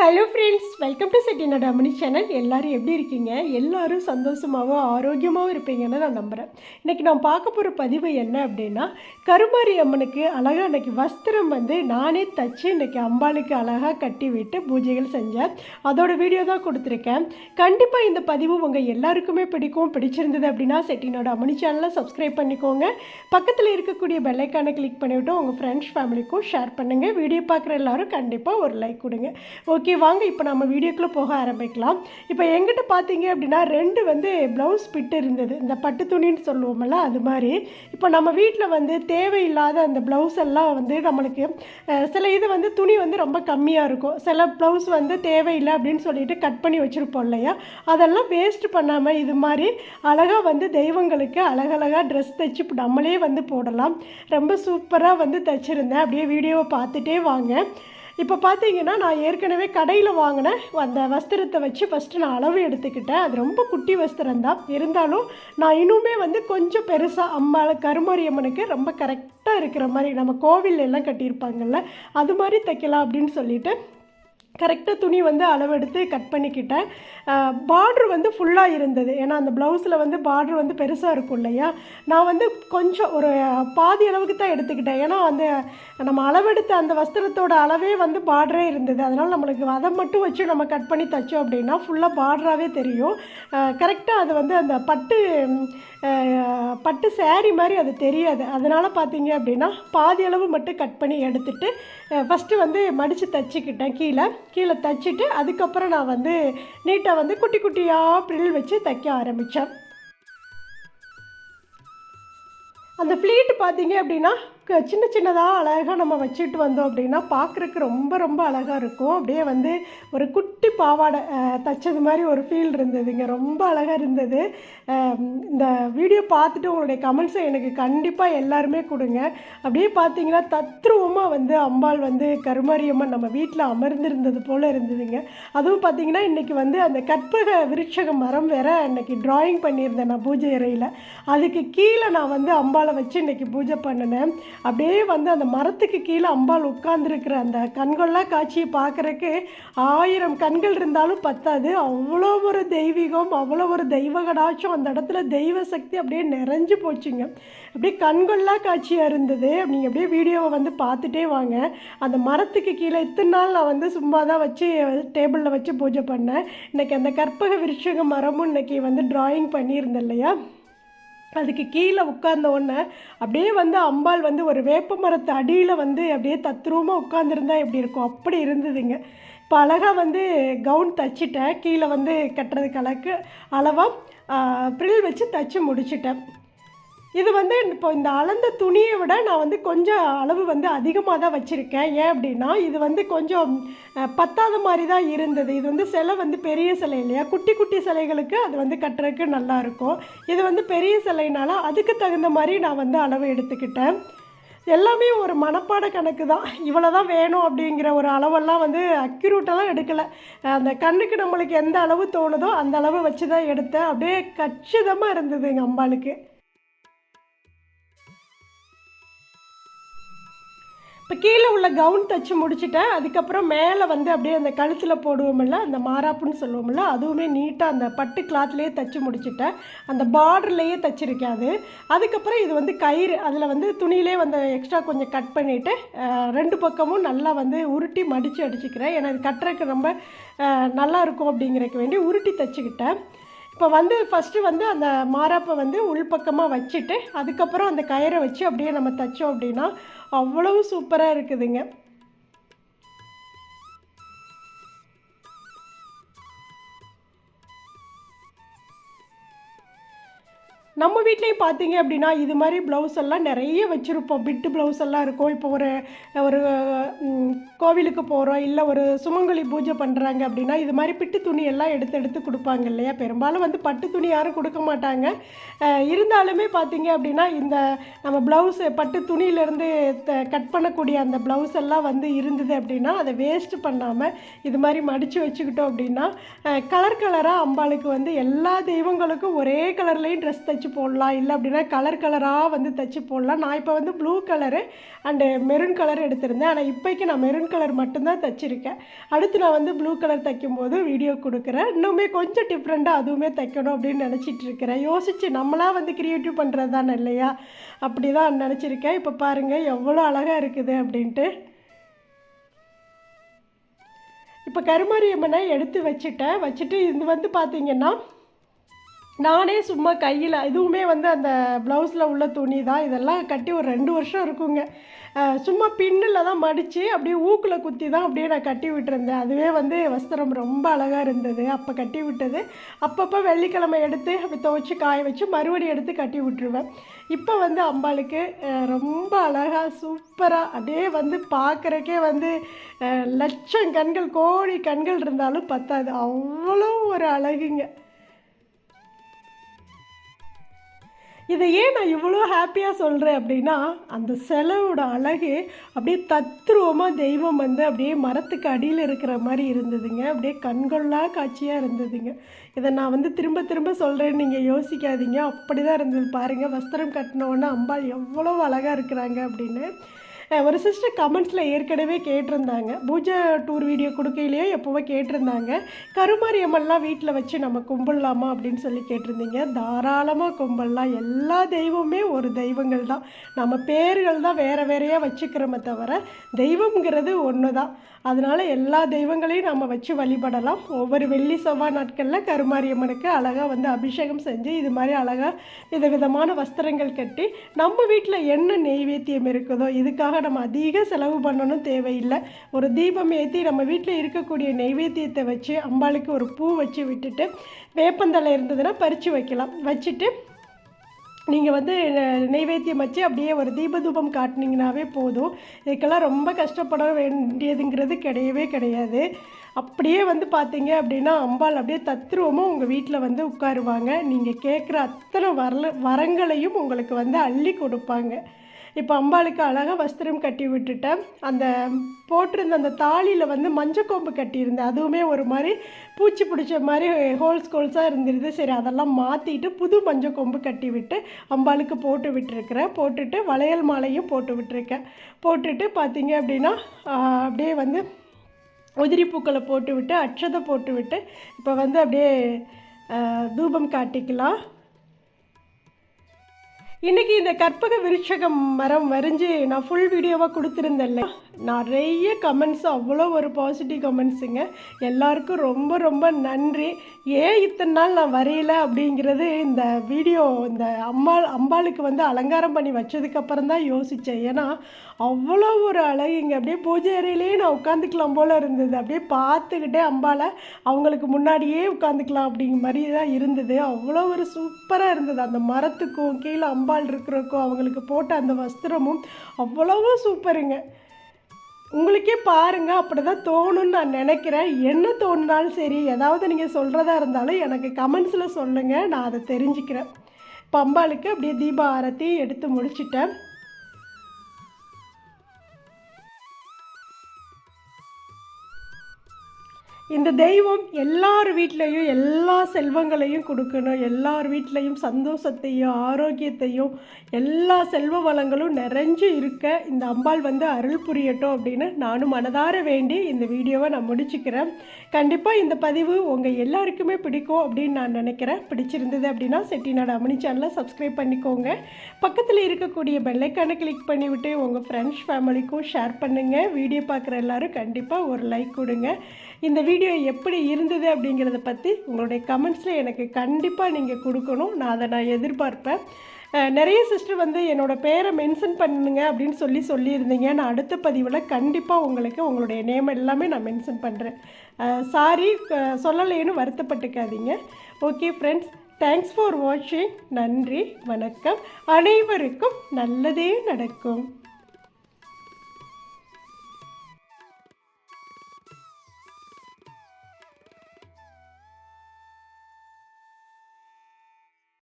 Hello friends welcome to Chettinadu Ammani channel எல்லோரும் எப்படி இருக்கீங்க? எல்லோரும் சந்தோஷமாகவும் ஆரோக்கியமாகவும் இருப்பீங்கன்னு நான் நம்புகிறேன் இன்றைக்கி நான் பார்க்க போகிற பதிவு என்ன அப்படின்னா கருமாரி அம்மனுக்கு அழகாக இன்றைக்கி வஸ்திரம் வந்து நானே தச்சு இன்றைக்கி அம்பாளுக்கு அழகாக கட்டி விட்டு பூஜைகள் செஞ்சேன். அதோட வீடியோ தான் கொடுத்துருக்கேன். கண்டிப்பாக இந்த பதிவு உங்கள் எல்லாருக்குமே பிடிக்கும் பிடிச்சிருந்தது அப்படின்னா செட்டினோட அம்மணி சேனலை சப்ஸ்கிரைப் பண்ணிக்கோங்க. பக்கத்தில் இருக்கக்கூடிய பெல்லைக்கானை கிளிக் பண்ணிவிட்டு உங்கள் ஃப்ரெண்ட்ஸ் ஃபேமிலிக்கும் ஷேர் பண்ணுங்கள் வீடியோ பார்க்குற எல்லாரும் கண்டிப்பாக ஒரு லைக் கொடுங்க. ஓகே வாங்க இப்போ நம்ம வீடியோக்குள்ளே போக ஆரம்பிக்கலாம். இப்போ எங்கிட்ட பார்த்தீங்க அப்படின்னா ரெண்டு வந்து ப்ளவுஸ் பிட்டு இருந்தது. இந்த பட்டு துணின்னு சொல்லுவோம்ல அது மாதிரி. இப்போ நம்ம வீட்டில் வந்து தேவையில்லாத அந்த ப்ளவுஸ் எல்லாம் வந்து நம்மளுக்கு சில இது வந்து துணி வந்து ரொம்ப கம்மியாக இருக்கும். சில ப்ளவுஸ் வந்து தேவையில்லை அப்படின்னு சொல்லிட்டு கட் பண்ணி வச்சுருப்போம் இல்லையா? அதெல்லாம் வேஸ்ட் பண்ணாமல் இது மாதிரி அழகாக வந்து தெய்வங்களுக்கு அழகழகாக ட்ரெஸ் தைச்சு நம்மளே வந்து போடலாம். ரொம்ப சூப்பராக வந்து தைச்சிருந்தேன். அப்படியே வீடியோவை பார்த்துட்டே வாங்க. இப்போ பார்த்தீங்கன்னா நான் ஏற்கனவே கடையில் வாங்கின அந்த வஸ்திரத்தை வச்சு ஃபஸ்ட்டு நான் அளவு எடுத்துக்கிட்டேன். அது ரொம்ப குட்டி வஸ்திரம் தான். இருந்தாலும் நான் இன்னுமே வந்து கொஞ்சம் பெருசாக அம்மாள் கருமாரியம்மனுக்கு ரொம்ப கரெக்டாக இருக்கிற மாதிரி நம்ம கோவில் எல்லாம் கட்டியிருப்பாங்கல்ல அது மாதிரி தைக்கலாம் அப்படின்னு சொல்லிட்டு கரெக்டாக துணி வந்து அளவெடுத்து கட் பண்ணிக்கிட்டேன். பார்ட்ரு வந்து ஃபுல்லாக இருந்தது. ஏன்னா அந்த ப்ளவுஸில் வந்து பார்ட்ரு வந்து பெருசாக இருக்கும் இல்லையா? நான் வந்து கொஞ்சம் ஒரு பாதி அளவுக்கு தான் எடுத்துக்கிட்டேன். ஏன்னா அந்த நம்ம அளவெடுத்த அந்த வஸ்திரத்தோட அளவே வந்து பார்டரே இருந்தது. அதனால் நம்மளுக்கு அதை மட்டும் வச்சு நம்ம கட் பண்ணி தைச்சோம் அப்படின்னா ஃபுல்லாக பார்டராகவே தெரியும். கரெக்டாக அது வந்து அந்த பட்டு பட்டு சேரீ மாதிரி அது தெரியாது. அதனால் பார்த்தீங்க அப்படின்னா பாதி அளவு மட்டும் கட் பண்ணி எடுத்துட்டு ஃபஸ்ட்டு வந்து மடித்து தைச்சிக்கிட்டேன் கீழே. கீழே தைச்சிட்டு அதுக்கப்புறம் நான் வந்து நீட்டாக வந்து குட்டி குட்டியாக ப்ரில் வச்சு தைக்க ஆரம்பித்தேன் அந்த ஃப்ளீட் பார்த்தீங்க அப்படின்னா சின்ன சின்னதாக அழகாக நம்ம வச்சுட்டு வந்தோம் அப்படின்னா பார்க்குறக்கு ரொம்ப ரொம்ப அழகாக இருக்கும். அப்படியே வந்து ஒரு குட்டி பாவாடை தைச்சது மாதிரி ஒரு ஃபீல் இருந்ததுங்க. ரொம்ப அழகாக இருந்தது. இந்த வீடியோ பார்த்துட்டு உங்களுடைய கமெண்ட்ஸை எனக்கு கண்டிப்பாக எல்லாருமே கொடுங்க. அப்படியே பார்த்தீங்கன்னா தத்ரூபமாக வந்து அம்பாள் வந்து கருமாரியம்மன் நம்ம வீட்டில் அமர்ந்திருந்தது போல் இருந்ததுங்க. அதுவும் பார்த்தீங்கன்னா இன்றைக்கி வந்து அந்த கற்பக விருட்சக மரம் வேற இன்னைக்கு ட்ராயிங் பண்ணியிருந்தேன் நான் பூஜை அறையில். அதுக்கு கீழே நான் வந்து அம்பாளை வச்சு இன்றைக்கி பூஜை பண்ணினேன். அப்படியே வந்து அந்த மரத்துக்கு கீழே அம்பாள் உட்கார்ந்துருக்கிற அந்த கண்கொள்ளா காட்சியை பார்க்குறக்கு ஆயிரம் கண்கள் இருந்தாலும் பத்தாது. அவ்வளோ ஒரு தெய்வீகம் அவ்வளோ ஒரு தெய்வ கடாட்சம் அந்த இடத்துல தெய்வ சக்தி அப்படியே நிறைஞ்சு போச்சுங்க. அப்படியே கண்கொள்ளா காட்சியாக இருந்தது. நீங்கள் அப்படியே வீடியோவை வந்து பார்த்துட்டே வாங்க. அந்த மரத்துக்கு கீழே இத்தனை நாள் நான் வந்து சும்மா தான் வச்சு டேபிளில் வச்சு பூஜை பண்ணேன். இன்னைக்கு அந்த கற்பக விருட்சக மரமும் இன்றைக்கி வந்து ட்ராயிங் பண்ணியிருந்தேன் இல்லையா? அதுக்கு கீழே உட்கார்ந்த உடனே அப்படியே வந்து அம்பாள் வந்து ஒரு வேப்ப மரத்து அடியில் வந்து அப்படியே தத்ரூபமாக உட்காந்துருந்தா எப்படி இருக்கும்? அப்படி இருந்ததுங்க. இப்போ அழகாக வந்து கவுன் தச்சிட்டேன். கீழே வந்து கட்டுறதுக்கு அளவுக்கு அளவாக ப்ரில் வச்சு தச்சு முடிச்சிட்டேன். இது வந்து இப்போ இந்த அளந்த துணியை விட நான் வந்து கொஞ்சம் அளவு வந்து அதிகமாக தான் வச்சுருக்கேன். ஏன் அப்படின்னா இது வந்து கொஞ்சம் பத்தாத மாதிரி தான் இருந்தது. இது வந்து சிலை வந்து பெரிய சிலை இல்லையா? குட்டி குட்டி சிலைகளுக்கு அது வந்து கட்டுறதுக்கு நல்லாயிருக்கும் இது வந்து பெரிய சிலைனால அதுக்கு தகுந்த மாதிரி நான் வந்து அளவு எடுத்துக்கிட்டேன். எல்லாமே ஒரு மனப்பாட கணக்கு தான். இவ்வளோ தான் வேணும் அப்படிங்கிற ஒரு அளவெல்லாம் வந்து அக்யூரூட்டெல்லாம் எடுக்கலை. அந்த கண்ணுக்கு நம்மளுக்கு எந்த அளவு தோணுதோ அந்த அளவு வச்சு தான் எடுத்தேன். அப்படியே கச்சிதமாக இருந்தது எங்கள் அம்பாளுக்கு. இப்போ கீழே உள்ள கவுன் தச்சு முடிச்சுட்டேன். அதுக்கப்புறம் மேலே வந்து அப்படியே அந்த கழுத்தில் போடுவோம்ல அந்த மாராப்புன்னு சொல்லுவோம்ல அதுவுமே நீட்டாக அந்த பட்டு கிளாத்லேயே தைச்சி முடிச்சிட்டேன். அந்த பார்டர்லேயே தச்சிருக்கேன் அது அதுக்கப்புறம் இது வந்து கயிறு அதில் வந்து துணியிலே வந்து எக்ஸ்ட்ரா கொஞ்சம் கட் பண்ணிவிட்டு ரெண்டு பக்கமும் நல்லா வந்து உருட்டி மடித்து அடிச்சுக்கிறேன். ஏன்னா இது கட்டுறதுக்கு ரொம்ப நல்லா இருக்கும் அப்படிங்கிறதுக்கு வேண்டி உருட்டி தச்சுக்கிட்டேன். இப்போ வந்து ஃபஸ்ட்டு வந்து அந்த மாராப்பை வந்து உள்பக்கமாக வச்சுட்டு அதுக்கப்புறம் அந்த கயிறை வச்சு அப்படியே நம்ம தைச்சோம் அப்படின்னா அவ்வளவு சூப்பராக இருக்குதுங்க. நம்ம வீட்லேயும் பார்த்தீங்க அப்படின்னா இது மாதிரி ப்ளவுஸ் எல்லாம் நிறைய வச்சுருப்போம். பிட்டு ப்ளவுஸ் எல்லாம் இருக்கும். இப்போ ஒரு ஒரு கோவிலுக்கு போகிறோம் இல்லை ஒரு சுமங்கலி பூஜை பண்ணுறாங்க அப்படின்னா இது மாதிரி பிட்டு துணி எல்லாம் எடுத்து எடுத்து கொடுப்பாங்க இல்லையா? பெரும்பாலும் வந்து பட்டு துணி யாரும் கொடுக்க மாட்டாங்க. இருந்தாலுமே பார்த்தீங்க அப்படின்னா இந்த நம்ம ப்ளவுஸ் பட்டு துணியிலேருந்து கட் பண்ணக்கூடிய அந்த ப்ளவுஸ் எல்லாம் வந்து இருந்தது அப்படின்னா அதை வேஸ்ட் பண்ணாமல் இது மாதிரி மடித்து வச்சுக்கிட்டோம் அப்படின்னா கலர் கலராக அம்பாளுக்கு வந்து எல்லா தெய்வங்களுக்கும் ஒரே கலர்லேயும் ட்ரெஸ் தைச்சு போடலாம் இல்லை அப்படின்னா கலர் கலராக வந்து தைச்சு போடலாம். நான் இப்போ வந்து blue colour and maroon colour எடுத்திருந்தேன். ஆனால் இப்போக்கி நான் மெரூன் கலர் மட்டும்தான் தைச்சிருக்கேன். அடுத்து நான் வந்து ப்ளூ கலர் தைக்கும்போது வீடியோ கொடுக்குறேன். இன்னுமே கொஞ்சம் டிஃப்ரெண்ட்டாக அதுவுமே தைக்கணும் அப்படின்னு நினச்சிட்டு இருக்கிறேன். யோசித்து நம்மளாக வந்து க்ரியேட்டிவ் பண்ணுறது தானே இல்லையா? அப்படி தான் நினச்சிருக்கேன். இப்போ பாருங்கள் எவ்வளோ அழகாக இருக்குது அப்படின்ட்டு. இப்போ கருமாரியம்மனை எடுத்து வச்சுட்டேன். வச்சுட்டு இது வந்து பார்த்தீங்கன்னா நானே சும்மா கையில் இதுவுமே வந்து அந்த ப்ளவுஸில் உள்ள துணி தான் இதெல்லாம் கட்டி ஒரு ரெண்டு வருஷம் இருக்குங்க. சும்மா பின்னில் தான் மடித்து அப்படியே ஊக்கில் குத்தி தான் அப்படியே நான் கட்டி விட்டுருந்தேன். அதுவே வந்து வஸ்திரம் ரொம்ப அழகாக இருந்தது. அப்போ கட்டி விட்டது. அப்பப்போ வெள்ளிக்கிழமை எடுத்து அப்படி துவைச்சி காய வச்சு மறுபடியும் எடுத்து கட்டி விட்டுருவேன். இப்போ வந்து அம்பாளுக்கு ரொம்ப அழகாக சூப்பராக அப்படியே வந்து பார்க்குறக்கே வந்து லட்சம் கண்கள் கோடி கண்கள் இருந்தாலும் பத்தாது. அவ்வளோ ஒரு அழகுங்க. இதை ஏன் நான் இவ்வளோ ஹாப்பியாக சொல்கிறேன் அப்படின்னா அந்த செலவோட அழகு அப்படியே தத்ரூபமாக தெய்வம் வந்து அப்படியே மரத்துக்கு அடியில் இருக்கிற மாதிரி இருந்ததுங்க. அப்படியே கண்கொள்ளா காட்சியாக இருந்ததுங்க. இதை நான் வந்து திரும்ப திரும்ப சொல்கிறேன்னு நீங்கள் யோசிக்காதீங்க. அப்படி தான் இருந்தது பாருங்கள் வஸ்திரம் கட்டினோன்னே அம்பாள் எவ்வளோ அழகாக இருக்கிறாங்க அப்படின்னு. ஒரு சிஸ்டர் கமெண்ட்ஸில் ஏற்கனவே கேட்டிருந்தாங்க. பூஜை டூர் வீடியோ கொடுக்கையிலேயே எப்போவோ கேட்டிருந்தாங்க. கருமாரி அம்மன்லாம் வீட்டில் வச்சு நம்ம கும்பிடலாமா அப்படின்னு சொல்லி கேட்டிருந்தீங்க. தாராளமாக கும்பிடலாம். எல்லா தெய்வமுமே ஒரு தெய்வங்கள் தான். நம்ம பேர்கள் தான் வேறு வேறையாக வச்சுக்கிறோமே தவிர தெய்வம்ங்கிறது ஒன்று தான் அதனால் எல்லா தெய்வங்களையும் நம்ம வச்சு வழிபடலாம். ஒவ்வொரு வெள்ளி செவ்வாய் நாட்களில் கருமாரியம்மனுக்கு அழகாக வந்து அபிஷேகம் செஞ்சு இது மாதிரி அழகாக விதவிதமான வஸ்திரங்கள் கட்டி நம்ம வீட்டில் என்ன நெய்வேத்தியம் இருக்குதோ இதுக்காக நம்ம அதிக செலவு பண்ணணும் தேவையில்லை. ஒரு தீபம் ஏற்றி நம்ம வீட்டில் இருக்கக்கூடிய நெய்வேத்தியத்தை வச்சு அம்பாளுக்கு ஒரு பூ வச்சு விட்டுட்டு வேப்பந்தலை இருந்ததுன்னா பறித்து வைக்கலாம். வச்சுட்டு நீங்கள் வந்து நெ- நெய்வேத்தியம் வச்சு அப்படியே ஒரு தீபதூபம் காட்டினீங்கனாவே போதும். இதுக்கெல்லாம் ரொம்ப கஷ்டப்பட வேண்டியதுங்கிறது கிடையவே கிடையாது. அப்படியே வந்து பார்த்தீங்க அப்படின்னா அம்பாள் அப்படியே தத்ரூபமாக உங்கள் வீட்டில் வந்து உட்காருவாங்க. நீங்கள் கேட்குற அத்தனை வரல வரங்களையும் உங்களுக்கு வந்து அள்ளி கொடுப்பாங்க. இப்போ அம்பாளுக்கு அழகாக வஸ்திரம் கட்டி விட்டுட்டேன் அந்த போட்டிருந்த அந்த தாலியில் வந்து மஞ்சக்கோம்பு கட்டியிருந்தேன். அதுவுமே ஒரு மாதிரி பூச்சி பிடிச்ச மாதிரி ஹோல்ஸ் ஹோல்ஸாக இருந்துருது சரி அதெல்லாம் மாற்றிட்டு புது மஞ்சக்கொம்பு கட்டி விட்டு அம்பாளுக்கு போட்டு விட்டுருக்கிறேன். போட்டுட்டு வளையல் மாலையும் போட்டு விட்டுருக்கேன். போட்டுட்டு பார்த்தீங்க அப்படின்னா அப்படியே வந்து உதிரி பூக்களை போட்டு விட்டு அட்சதை போட்டு விட்டு இப்போ வந்து அப்படியே தூபம் காட்டிக்கலாம். இன்றைக்கி இந்த கற்பக விருட்சகம் மரம் வரைஞ்சி நான் ஃபுல் வீடியோவாக கொடுத்துருந்தேன்ல. நிறைய கமெண்ட்ஸ் அவ்வளோ ஒரு பாசிட்டிவ் கமெண்ட்ஸுங்க எல்லாருக்கும் ரொம்ப ரொம்ப நன்றி. ஏன் இத்தனை நாள் நான் வரையலை அப்படிங்கிறது இந்த வீடியோ இந்த அம்பாள் அம்பாளுக்கு வந்து அலங்காரம் பண்ணி வச்சதுக்கப்புறம் தான் யோசித்தேன் ஏன்னா அவ்வளோ ஒரு அழகுங்க. அப்படியே பூஜை அறையிலேயே நான் உட்காந்துக்கலாம் போல் இருந்தது. அப்படியே பார்த்துக்கிட்டே அம்பாளை அவங்களுக்கு முன்னாடியே உட்காந்துக்கலாம் அப்படிங்கிற மாதிரி தான் இருந்தது. அவ்வளோ ஒரு சூப்பராக இருந்தது. அந்த மரத்துக்கும் கீழே அம்பாள் இருக்கிறக்கோ அவங்களுக்கு போட்ட அந்த வஸ்திரமும் அவ்வளவு சூப்பருங்க. உங்களுக்கே பாருங்கள் அப்படி தான் தோணும்னு நான் நினைக்கிறேன். என்ன தோணுனாலும் சரி ஏதாவது நீங்கள் சொல்கிறதா இருந்தாலும் எனக்கு கமெண்ட்ஸில் சொல்லுங்கள் நான் அதை தெரிஞ்சுக்கிறேன். பம்பாளுக்கு அப்படியே தீப ஆரத்தி எடுத்து முடிச்சிட்டேன். இந்த தெய்வம் எல்லார் வீட்லேயும் எல்லா செல்வங்களையும் கொடுக்கணும். எல்லார் வீட்லேயும் சந்தோஷத்தையும் ஆரோக்கியத்தையும் எல்லா செல்வ வளங்களும் நிறைஞ்சு இருக்க இந்த அம்பாள் வந்து அருள் புரியட்டும் அப்படின்னு நானும் மனதார வேண்டி இந்த வீடியோவை நான் முடிச்சுக்கிறேன். கண்டிப்பாக இந்த பதிவு உங்கள் எல்லாருக்குமே பிடிக்கும் அப்படின்னு நான் நினைக்கிறேன். பிடிச்சிருந்தது அப்படின்னா செட்டிநாடு அமனி சேனலை சப்ஸ்கிரைப் பண்ணிக்கோங்க. பக்கத்தில் இருக்கக்கூடிய பெல்லைக்கானை கிளிக் பண்ணிவிட்டு உங்கள் ஃப்ரெண்ட்ஸ் ஃபேமிலிக்கும் ஷேர் பண்ணுங்கள் வீடியோ பார்க்குற எல்லாரும் கண்டிப்பாக ஒரு லைக் கொடுங்க. இந்த வீடியோ எப்படி இருந்தது அப்படிங்கிறத பற்றி உங்களுடைய கமெண்ட்ஸில் எனக்கு கண்டிப்பாக நீங்கள் கொடுக்கணும். நான் அதை நான் எதிர்பார்ப்பேன். நிறைய சிஸ்டர் வந்து என்னோட பேரை மென்ஷன் பண்ணுங்க அப்படின்னு சொல்லி சொல்லியிருந்தீங்க. நான் அடுத்த பதிவில் கண்டிப்பாக உங்களுக்கு உங்களுடைய நேம் எல்லாமே நான் மென்ஷன் பண்ணுறேன் சாரி சொல்லலைன்னு வருத்தப்பட்டுக்காதீங்க. ஓகே ஃப்ரெண்ட்ஸ் தேங்க்ஸ் ஃபார் வாட்சிங் நன்றி வணக்கம். அனைவருக்கும் நல்லதே நடக்கும்.